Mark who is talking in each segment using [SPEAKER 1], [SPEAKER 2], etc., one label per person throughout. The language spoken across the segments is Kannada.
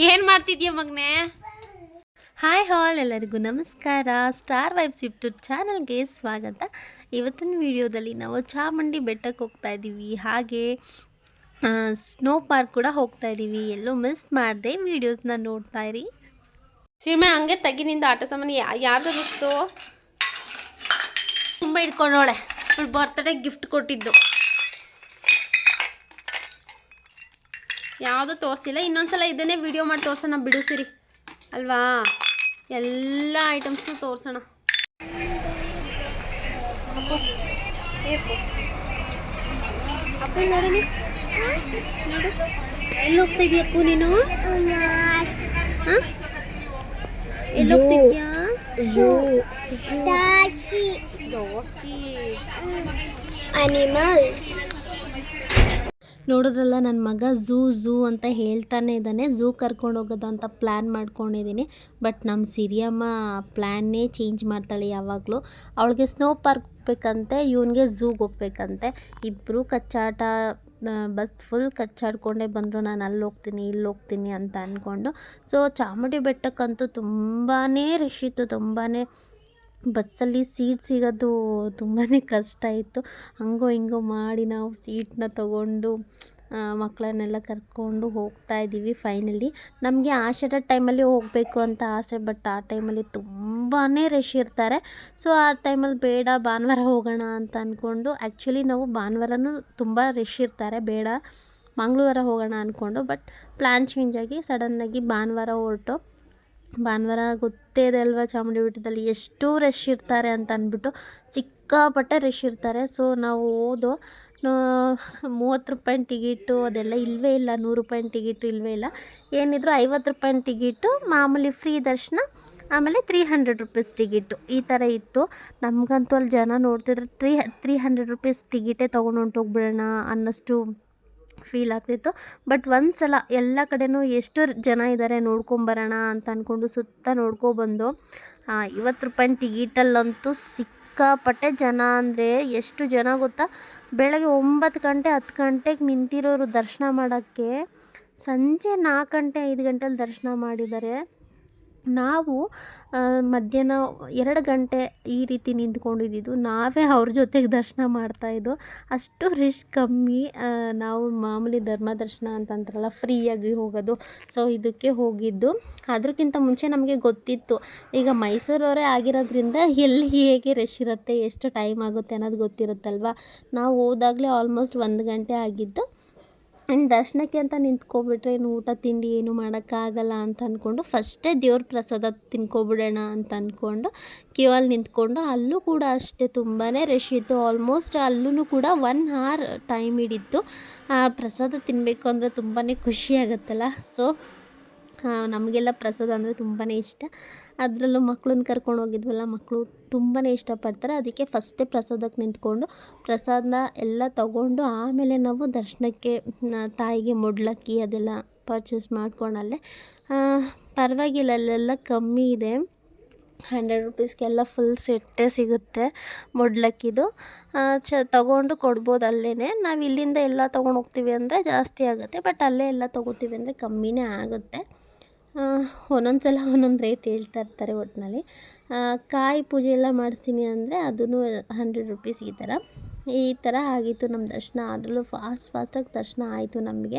[SPEAKER 1] ಏನು ಮಾಡ್ತಿದ್ಯ ಮಗನೇ? ಹಾಯ್ ಹಾಲ್ ಎಲ್ಲರಿಗೂ ನಮಸ್ಕಾರ. ಸ್ಟಾರ್ ವೈಬ್ಸ್ ಯೂಟ್ಯೂಬ್ ಚಾನಲ್ಗೆ ಸ್ವಾಗತ. ಇವತ್ತಿನ ವಿಡಿಯೋದಲ್ಲಿ ನಾವು ಚಾಮುಂಡಿ ಬೆಟ್ಟಕ್ಕೆ ಹೋಗ್ತಾ ಇದ್ದೀವಿ ಹಾಗೆ ಸ್ನೋ ಪಾರ್ಕ್ ಕೂಡ ಹೋಗ್ತಾ ಇದ್ದೀವಿ ಎಲ್ಲೂ ಮಿಸ್ ಮಾಡದೆ ವೀಡಿಯೋಸ್ನ ನೋಡ್ತಾ ಇರಿ. ಸೀಮೆ ಹಂಗೆ ತಗಿನಿಂದ ಆಟ ಸಾಮಾನು ಯಾ ಗೊತ್ತು? ತುಂಬ ಇಟ್ಕೊಂಡೋಳೆ ಬರ್ತಡೇ ಗಿಫ್ಟ್ ಕೊಟ್ಟಿದ್ದು. ಯಾವುದೂ ತೋರಿಸಿಲ್ಲ ಇನ್ನೊಂದ್ಸಲ ಇದನ್ನೇ ವಿಡಿಯೋ ಮಾಡಿ ತೋರ್ಸೋಣ ಬಿಡು ಸಿರಿ ಅಲ್ವಾ? ಎಲ್ಲ ಐಟಮ್ಸ್ನು ತೋರ್ಸೋಣ. ನೋಡು ಎಲ್ಲಿ ಹೋಗ್ತಾ ಇದೀಯ ಅಪ್ಪು ನೀನು? ಎಲ್ಲಿ ಹೋಗ್ತಿದ್ಯಾ ದೋಸ್ತಿ. ನೋಡಿದ್ರಲ್ಲ ನನ್ನ ಮಗ ಝೂ ಝೂ ಅಂತ ಹೇಳ್ತಾನೆ ಇದ್ದಾನೆ. ಝೂ ಕರ್ಕೊಂಡು ಹೋಗೋದು ಅಂತ ಪ್ಲ್ಯಾನ್ ಮಾಡ್ಕೊಂಡಿದ್ದೀನಿ ಬಟ್ ನಮ್ಮ ಸಿರಿಯಮ್ಮ ಪ್ಲ್ಯಾನ್ನೇ ಚೇಂಜ್ ಮಾಡ್ತಾಳೆ ಯಾವಾಗಲೂ. ಅವಳಿಗೆ ಸ್ನೋ ಪಾರ್ಕ್ ಹೋಗ್ಬೇಕಂತೆ, ಇವನಿಗೆ ಝೂಗೆ ಹೋಗ್ಬೇಕಂತೆ. ಇಬ್ಬರು ಕಚ್ಚಾಟ ಬಸ್ ಫುಲ್ ಕಚ್ಚಾಡ್ಕೊಂಡೇ ಬಂದರು. ನಾನು ಅಲ್ಲಿ ಹೋಗ್ತೀನಿ, ಇಲ್ಲಿ ಹೋಗ್ತೀನಿ ಅಂತ ಅಂದ್ಕೊಂಡು ಸೊ ಚಾಮುಂಡಿ ಬೆಟ್ಟಕ್ಕಂತೂ ತುಂಬಾ ರಶ್ ಇತ್ತು ತುಂಬಾ ಬಸ್ಸಲ್ಲಿ ಸೀಟ್ ಸಿಗೋದು ತುಂಬಾ ಕಷ್ಟ ಇತ್ತು. ಹಂಗೋ ಹಿಂಗೋ ಮಾಡಿ ನಾವು ಸೀಟನ್ನ ತೊಗೊಂಡು ಮಕ್ಕಳನ್ನೆಲ್ಲ ಕರ್ಕೊಂಡು ಹೋಗ್ತಾ ಇದ್ದೀವಿ ಫೈನಲಿ ನಮಗೆ ಆಷಾಢ ಟೈಮಲ್ಲಿ ಹೋಗಬೇಕು ಅಂತ ಆಸೆ ಬಟ್ ಆ ಟೈಮಲ್ಲಿ ತುಂಬಾ ರಶ್ ಇರ್ತಾರೆ. ಸೊ ಆ ಟೈಮಲ್ಲಿ ಬೇಡ, ಭಾನುವಾರ ಹೋಗೋಣ ಅಂತ ಅಂದ್ಕೊಂಡು ಆ್ಯಕ್ಚುಲಿ ನಾವು ಭಾನುವಾರನೂ ತುಂಬ ರಶ್ ಇರ್ತಾರೆ. ಬೇಡ, ಮಂಗಳವಾರ ಹೋಗೋಣ ಅಂದ್ಕೊಂಡು ಬಟ್ ಪ್ಲ್ಯಾನ್ ಚೇಂಜ್ ಆಗಿ ಸಡನ್ನಾಗಿ ಭಾನುವಾರ ಹೊರಟು. ಭಾನುವಾರ ಗೊತ್ತೇ ಇದೆ ಅಲ್ವಾ ಚಾಮುಂಡಿ ಬೆಟ್ಟದಲ್ಲಿ ಎಷ್ಟು ರಶ್ ಇರ್ತಾರೆ ಅಂತ ಅಂದ್ಬಿಟ್ಟು ಸಿಕ್ಕಾಪಟ್ಟೆ ರಶ್ ಇರ್ತಾರೆ. ಸೊ ನಾವು ಓದು ಮೂವತ್ತು ರೂಪಾಯಿ ಟಿಕೆಟು ಅದೆಲ್ಲ ಇಲ್ಲವೇ ಇಲ್ಲ, ನೂರು ರೂಪಾಯಿ ಟಿಕೆಟು ಇಲ್ಲವೇ ಇಲ್ಲ. ಏನಿದ್ರು ಐವತ್ತು ರೂಪಾಯಿ ಟಿಕೆಟು ಮಾಮೂಲಿ ಫ್ರೀ ದರ್ಶನ, ಆಮೇಲೆ ತ್ರೀ ಹಂಡ್ರೆಡ್ ರುಪೀಸ್ ಟಿಕೆಟು ಈ ಥರ ಇತ್ತು. ನಮಗಂತೂ ಅಲ್ಲಿ ಜನ ನೋಡ್ತಿದ್ರೆ ತ್ರೀ ತ್ರೀ ಹಂಡ್ರೆಡ್ ರುಪೀಸ್ ಟಿಕೆಟೇ ತೊಗೊಂಡು ಹೊಂಟೋಗ್ಬಿಡೋಣ ಅನ್ನೋಷ್ಟು ಫೀಲ್ ಆಗ್ತಿತ್ತು. ಬಟ್ ಒಂದು ಸಲ ಎಲ್ಲ ಕಡೆನೂ ಎಷ್ಟು ಜನ ಇದ್ದಾರೆ ನೋಡ್ಕೊಂಬರೋಣ ಅಂತ ಅಂದ್ಕೊಂಡು ಸುತ್ತ ನೋಡ್ಕೊಬಂದು ಐವತ್ತು ರೂಪಾಯಿ ಟಿಕೆಟಲ್ಲಂತೂ ಸಿಕ್ಕಾಪಟ್ಟೆ ಜನ. ಅಂದರೆ ಎಷ್ಟು ಜನ ಗೊತ್ತಾ? ಬೆಳಗ್ಗೆ ಒಂಬತ್ತು ಗಂಟೆ, ಹತ್ತು ಗಂಟೆಗೆ ನಿಂತಿರೋರು ದರ್ಶನ ಮಾಡೋಕ್ಕೆ ಸಂಜೆ ನಾಲ್ಕು ಗಂಟೆ, ಐದು ಗಂಟೆಲಿ ದರ್ಶನ ಮಾಡಿದ್ದಾರೆ. ನಾವು ಮಧ್ಯಾಹ್ನ ಎರಡು ಗಂಟೆ ಈ ರೀತಿ ನಿಂತ್ಕೊಂಡಿದ್ದು ನಾವೇ ಅವ್ರ ಜೊತೆಗೆ ದರ್ಶನ ಮಾಡ್ತಾಯಿದ್ದು ಅಷ್ಟು ರಿಶ್ ಕಮ್ಮಿ ನಾವು ಮಾಮೂಲಿ ಧರ್ಮ ದರ್ಶನ ಅಂತಂದ್ರಲ್ಲ, ಫ್ರೀಯಾಗಿ ಹೋಗೋದು, ಸೊ ಇದಕ್ಕೆ ಹೋಗಿದ್ದು. ಅದಕ್ಕಿಂತ ಮುಂಚೆ ನಮಗೆ ಗೊತ್ತಿತ್ತು, ಈಗ ಮೈಸೂರವರೇ ಆಗಿರೋದ್ರಿಂದ ಎಲ್ಲಿ ಹೇಗೆ ರಶ್ ಇರುತ್ತೆ, ಎಷ್ಟು ಟೈಮ್ ಆಗುತ್ತೆ ಅನ್ನೋದು ಗೊತ್ತಿರುತ್ತಲ್ವ? ನಾವು ಹೋದಾಗಲೇ ಆಲ್ಮೋಸ್ಟ್ ಒಂದು ಗಂಟೆ ಆಗಿದ್ದು ಇನ್ನು ದರ್ಶನಕ್ಕೆ ಅಂತ ನಿಂತ್ಕೊಬಿಟ್ರೆ ಏನು ಊಟ ತಿಂಡಿ ಏನು ಮಾಡೋಕ್ಕಾಗಲ್ಲ ಅಂತ ಅಂದ್ಕೊಂಡು ಫಸ್ಟೇ ದೇವ್ರ ಪ್ರಸಾದ ತಿನ್ಕೊಬಿಡೋಣ ಅಂತ ಅಂದ್ಕೊಂಡು ಕ್ಯೂ ಅಲ್ಲಿ ನಿಂತ್ಕೊಂಡು ಅಲ್ಲೂ ಕೂಡ ಅಷ್ಟೇ ತುಂಬಾ ರಶ್ ಇತ್ತು. ಆಲ್ಮೋಸ್ಟ್ ಅಲ್ಲೂ ಕೂಡ ಒನ್ ಹಾರ್ ಟೈಮ್ ಹಿಡಿತ್ತು. ಪ್ರಸಾದ ತಿನ್ನಬೇಕು ಅಂದರೆ ತುಂಬಾ ಖುಷಿ ಆಗುತ್ತಲ್ಲ. ಸೊ ನಮಗೆಲ್ಲ ಪ್ರಸಾದ ಅಂದರೆ ತುಂಬಾ ಇಷ್ಟ. ಅದರಲ್ಲೂ ಮಕ್ಳನ್ನ ಕರ್ಕೊಂಡು ಹೋಗಿದ್ವಲ್ಲ ಮಕ್ಕಳು ತುಂಬಾ ಇಷ್ಟಪಡ್ತಾರೆ. ಅದಕ್ಕೆ ಫಸ್ಟೇ ಪ್ರಸಾದಕ್ಕೆ ನಿಂತ್ಕೊಂಡು ಪ್ರಸಾದನ ಎಲ್ಲ ತಗೊಂಡು ಆಮೇಲೆ ನಾವು ದರ್ಶನಕ್ಕೆ ತಾಯಿಗೆ ಮೊಡ್ಲಕ್ಕಿ ಅದೆಲ್ಲ ಪರ್ಚೇಸ್ ಮಾಡ್ಕೊಂಡಲ್ಲೇ. ಪರವಾಗಿಲ್ಲ, ಅಲ್ಲೆಲ್ಲ ಕಮ್ಮಿ ಇದೆ. ಹಂಡ್ರೆಡ್ ರುಪೀಸ್ಗೆಲ್ಲ ಫುಲ್ ಸೆಟ್ಟೇ ಸಿಗುತ್ತೆ ಮೊಡ್ಲಕ್ಕಿದು. ಚ, ತೊಗೊಂಡು ಕೊಡ್ಬೋದು ಅಲ್ಲೇ ನಾವು ಇಲ್ಲಿಂದ ಎಲ್ಲ ತೊಗೊಂಡು ಹೋಗ್ತೀವಿ ಅಂದರೆ ಜಾಸ್ತಿ ಆಗುತ್ತೆ ಬಟ್ ಅಲ್ಲೇ ಎಲ್ಲ ತೊಗೋತೀವಿ ಅಂದರೆ ಕಮ್ಮಿನೇ ಆಗುತ್ತೆ. ಒಂದೊಂದು ಸಲ ಒಂದೊಂದು ರೇಟ್ ಹೇಳ್ತಾ ಇರ್ತಾರೆ ಒಟ್ಟಿನಲ್ಲಿ ಕಾಯಿ ಪೂಜೆ ಎಲ್ಲ ಮಾಡಿಸ್ತೀನಿ ಅಂದರೆ ಅದೂ ಹಂಡ್ರೆಡ್ ರುಪೀಸ್ ಈ ಥರ ಈ ಥರ ಆಗಿತ್ತು ನಮ್ಮ ದರ್ಶನ. ಅದರಲ್ಲೂ ಫಾಸ್ಟ್ ಫಾಸ್ಟಾಗಿ ದರ್ಶನ ಆಯಿತು ನಮಗೆ.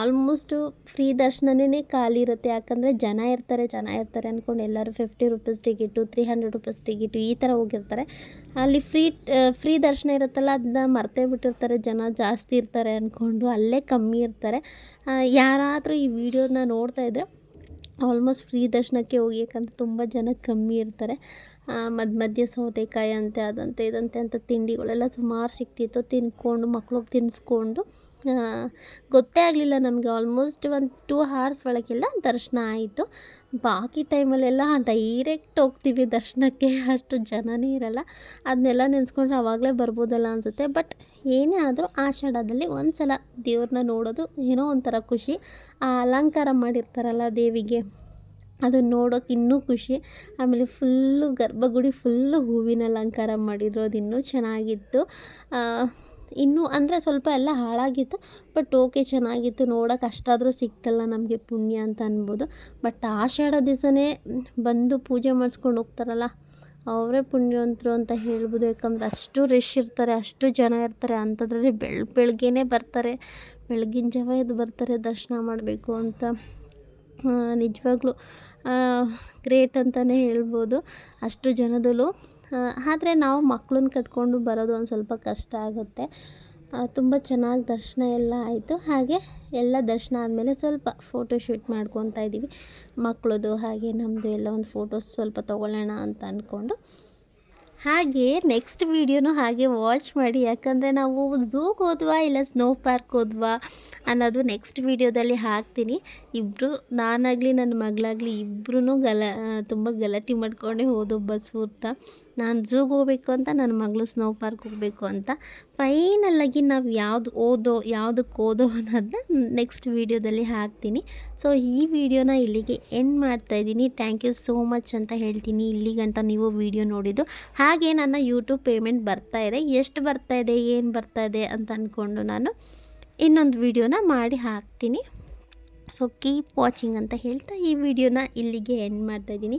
[SPEAKER 1] ಆಲ್ಮೋಸ್ಟು ಫ್ರೀ ದರ್ಶನನೇ ಖಾಲಿ ಇರುತ್ತೆ. ಯಾಕಂದರೆ ಜನ ಇರ್ತಾರೆ ಜನ ಇರ್ತಾರೆ ಅಂದ್ಕೊಂಡು ಎಲ್ಲರೂ fifty rupees ticket three hundred rupees ticket ಈ ಥರ ಹೋಗಿರ್ತಾರೆ. ಅಲ್ಲಿ ಫ್ರೀ ಫ್ರೀ ದರ್ಶನ ಇರುತ್ತಲ್ಲ ಅದನ್ನ ಮರ್ತೇ ಬಿಟ್ಟಿರ್ತಾರೆ. ಜನ ಜಾಸ್ತಿ ಇರ್ತಾರೆ ಅಂದ್ಕೊಂಡು ಅಲ್ಲೇ ಕಮ್ಮಿ ಇರ್ತಾರೆ. ಯಾರಾದರೂ ಈ ವಿಡಿಯೋನ ನೋಡ್ತಾ ಇದ್ದರೆ ಆಲ್ಮೋಸ್ಟ್ ಫ್ರೀ ದರ್ಶನಕ್ಕೆ ಹೋಗ್ಬೇಕಂತ ತುಂಬ ಜನ ಕಮ್ಮಿ ಇರ್ತಾರೆ. ಮಧ್ಯ ಮಧ್ಯೆ ಸೌತೆಕಾಯಿ ಅಂತೆ, ಅದಂತೆ, ಇದಂತೆ ಅಂತ ತಿಂಡಿಗಳೆಲ್ಲ ಸುಮಾರು ಸಿಕ್ತಿತ್ತು. ತಿನ್ಕೊಂಡು, ಮಕ್ಳಿಗೆ ತಿನ್ನಿಸ್ಕೊಂಡು ಗೊತ್ತೇ ಆಗಲಿಲ್ಲ ನಮಗೆ. ಆಲ್ಮೋಸ್ಟ್ ಒಂದು ಟೂ ಹಾರ್ಸ್ ಒಳಗೆಲ್ಲ ದರ್ಶನ ಆಯಿತು. ಬಾಕಿ ಟೈಮಲ್ಲೆಲ್ಲ ಡೈರೆಕ್ಟ್ ಹೋಗ್ತೀವಿ ದರ್ಶನಕ್ಕೆ. ಅಷ್ಟು ಜನನೇ ಇರಲ್ಲ. ಅದನ್ನೆಲ್ಲ ನೆನೆಸ್ಕೊಂಡ್ರೆ ಆವಾಗಲೇ ಬರ್ಬೋದಲ್ಲ ಅನಿಸುತ್ತೆ. ಬಟ್ ಏನೇ ಆದರೂ ಆಷಾಢದಲ್ಲಿ ಒಂದು ಸಲ ದೇವ್ರನ್ನ ನೋಡೋದು ಏನೋ ಒಂಥರ ಖುಷಿ. ಆ ಅಲಂಕಾರ ಮಾಡಿರ್ತಾರಲ್ಲ ದೇವಿಗೆ. ಅದನ್ನ ನೋಡೋಕೆ ಇನ್ನೂ ಖುಷಿ. ಆಮೇಲೆ ಫುಲ್ಲು ಗರ್ಭಗುಡಿ, ಫುಲ್ಲು ಹೂವಿನ ಅಲಂಕಾರ ಮಾಡಿದ್ರು, ಅದು ಇನ್ನೂ ಚೆನ್ನಾಗಿತ್ತು. ಇನ್ನೂ ಅಂದರೆ ಸ್ವಲ್ಪ ಎಲ್ಲ ಹಾಳಾಗಿತ್ತು, ಬಟ್ ಓಕೆ ಚೆನ್ನಾಗಿತ್ತು. ನೋಡೋಕೆ ಅಷ್ಟಾದರೂ ಸಿಕ್ತಲ್ಲ ನಮಗೆ ಪುಣ್ಯ ಅಂತ ಅನ್ಬೋದು. ಬಟ್ ಆಷಾಢ ದಿವಸನೇ ಬಂದು ಪೂಜೆ ಮಾಡಿಸ್ಕೊಂಡು ಹೋಗ್ತಾರಲ್ಲ, ಅವರೇ ಪುಣ್ಯವಂತರು ಅಂತ ಹೇಳ್ಬೋದು. ಯಾಕಂದ್ರೆ ಅಷ್ಟು ರಶ್ ಇರ್ತಾರೆ, ಅಷ್ಟು ಜನ ಇರ್ತಾರೆ, ಅಂಥದ್ರಲ್ಲಿ ಬೆಳ್ ಬೆಳಗ್ಗೆನೇ ಬರ್ತಾರೆ, ಬೆಳಗಿನ ಜಾವ ಎದ್ದು ಬರ್ತಾರೆ, ದರ್ಶನ ಮಾಡಬೇಕು ಅಂತ. ನಿಜವಾಗ್ಲೂ ಗ್ರೇಟ್ ಅಂತಲೇ ಹೇಳ್ಬೋದು ಅಷ್ಟು ಜನದಲ್ಲೂ. ಆದರೆ ನಾವು ಮಕ್ಳನ್ನ ಕಟ್ಕೊಂಡು ಬರೋದು ಒಂದು ಸ್ವಲ್ಪ ಕಷ್ಟ ಆಗುತ್ತೆ. ತುಂಬ ಚೆನ್ನಾಗಿ ದರ್ಶನ ಎಲ್ಲ ಆಯಿತು. ಹಾಗೆ ಎಲ್ಲ ದರ್ಶನ ಆದಮೇಲೆ ಸ್ವಲ್ಪ ಫೋಟೋ ಶೂಟ್ ಮಾಡ್ಕೊತಾ ಇದ್ದೀವಿ ಮಕ್ಕಳದು ಹಾಗೆ ನಮ್ಮದು ಎಲ್ಲ ಒಂದು ಫೋಟೋಸ್ ಸ್ವಲ್ಪ ತೊಗೊಳ್ಳೋಣ ಅಂತ ಅಂದ್ಕೊಂಡು ಹಾಗೆ ನೆಕ್ಸ್ಟ್ ವೀಡಿಯೋನು ಹಾಗೆ ವಾಚ್ ಮಾಡಿ. ಯಾಕಂದರೆ ನಾವು ಝೂಗ್ ಹೋದ್ವಾ ಇಲ್ಲ ಸ್ನೋ ಪಾರ್ಕ್ ಹೋದ್ವಾ ಅನ್ನೋದು ನೆಕ್ಸ್ಟ್ ವೀಡಿಯೋದಲ್ಲಿ ಹಾಕ್ತೀನಿ. ಇಬ್ಬರು ನಾನಾಗಲಿ ನನ್ನ ಮಗಳಾಗಲಿ ಇಬ್ಬರೂ ಗಲ ತುಂಬ ಗಲಾಟೆ ಮಾಡ್ಕೊಂಡೇ ಹೋದೋ ಬಸ್ ನಾನು ಝೂಗೆ ಹೋಗ್ಬೇಕು ಅಂತ ನನ್ನ ಮಗಳು ಸ್ನೋ ಪಾರ್ಕ್ ಹೋಗಬೇಕು ಅಂತ ಫೈನಲ್ಲಾಗಿ ನಾವು ಯಾವುದು ಓದೋ ಯಾವುದಕ್ಕೆ ಓದೋ ಅನ್ನೋದನ್ನ ನೆಕ್ಸ್ಟ್ ವೀಡಿಯೋದಲ್ಲಿ ಹಾಕ್ತೀನಿ. ಸೊ ಈ ವಿಡಿಯೋನ ಇಲ್ಲಿಗೆ ಎಂಡ್ ಮಾಡ್ತಾಯಿದ್ದೀನಿ ಥ್ಯಾಂಕ್ ಯು ಸೋ ಮಚ್ ಅಂತ ಹೇಳ್ತೀನಿ. ಇಲ್ಲಿ ಗಂಟ ನೀವು ವಿಡಿಯೋ ನೋಡಿದ್ದು. ಹಾಗೆ ನನ್ನ ಯೂಟ್ಯೂಬ್ ಪೇಮೆಂಟ್ ಬರ್ತಾ ಇದೆ. ಎಷ್ಟು ಬರ್ತಾ ಇದೆ, ಏನು ಬರ್ತಾ ಇದೆ ಅಂತ ಅಂದ್ಕೊಂಡು ನಾನು ಇನ್ನೊಂದು ವಿಡಿಯೋನ ಮಾಡಿ ಹಾಕ್ತೀನಿ. ಸೊ ಕೀಪ್ ವಾಚಿಂಗ್ ಅಂತ ಹೇಳ್ತಾ ಈ ವಿಡಿಯೋನ ಇಲ್ಲಿಗೆ ಎಂಡ್ ಮಾಡ್ತಾಯಿದ್ದೀನಿ